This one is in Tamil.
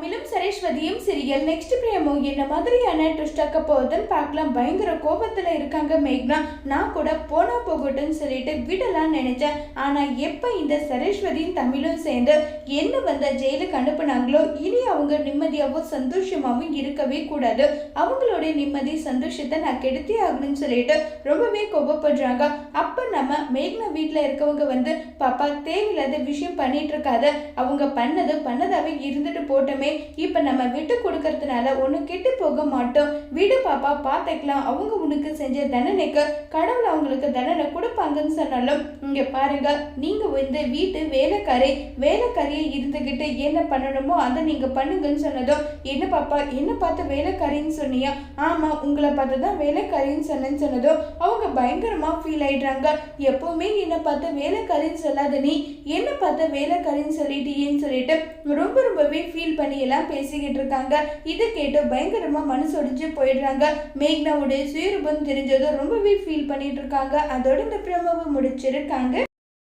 தமிழும் சரேஸ்வதியும் சீரியல் நெக்ஸ்ட் பிரேமோ என்ன மாதிரியான ட்விஸ்டாக்க போகுதுன்னு பார்க்கலாம். பயங்கர கோபத்தில் இருக்காங்க மேக்னா. நான் கூட போனா போகட்டும்னு சொல்லிட்டு விடலாம்னு நினைச்சேன். ஆனா எப்போ இந்த சரேஸ்வதியும் தமிழும் சேர்ந்து என்ன வந்த ஜெயிலுக்கு அனுப்புனாங்களோ இனி அவங்க நிம்மதியாகவும் சந்தோஷமாகவும் இருக்கவே கூடாது. அவங்களுடைய நிம்மதி சந்தோஷத்தை நான் கெடுத்தே ஆகணும்னு சொல்லிட்டு ரொம்பவே கோபப்படுறாங்க அப்போ நம்ம மேக்னா வீட்டில் இருக்கவங்க வந்து பாப்பா தேவையில்லாத விஷயம் பண்ணிட்டு இருக்காது. அவங்க பண்ணது பண்ணதாவே இருந்துட்டு போட்டோமே இப்ப நம்ம விட்டு கொடுக்கறதுனால ஒன்று கெட்டு போக மாட்டோம். வீடு பாப்பா பார்த்துக்கலாம் அவங்க உனக்கு செஞ்ச தண்டனைக்கு கடவுள் அவங்களுக்கு தண்டனை கொடுப்பாங்கன்னு சொன்னாலும் இங்கே பாருங்க நீங்க வந்து வீட்டு வேலைக்காரி வேலைக்காரியை இருந்துகிட்டு என்ன பண்ணணுமோ அதை நீங்க பண்ணுங்கன்னு சொன்னதும் என்ன பாப்பா என்ன பார்த்து வேலைக்காரின்னு சொன்னியா? ஆமா உங்களை பார்த்து தான் வேலைக்காரின்னு சொன்னேன்னு சொன்னதும் அவங்க பயங்கரமா ஃபீல் ஆயிடுறாங்க. எப்போவுமே என்ன பார்த்து வேலைக்காரின்னு சொல்லாத நீ என்ன பார்த்து வேலைக்காரின்னு சொல்லிட்டு ஏன்னு சொல்லிட்டு ரொம்ப ரொம்பவே ஃபீல் பண்ணி எல்லாம் பேசிக்கிட்டு இருக்காங்க. இதை கேட்டு பயங்கரமா மனசு போயிடுறாங்க. மேக்னாவுடைய சுயரூபம் தெரிஞ்சதும் ரொம்பவே ஃபீல் பண்ணிட்டு இருக்காங்க. அதோட இந்த பிரமாவை முடிச்சிருக்காங்க.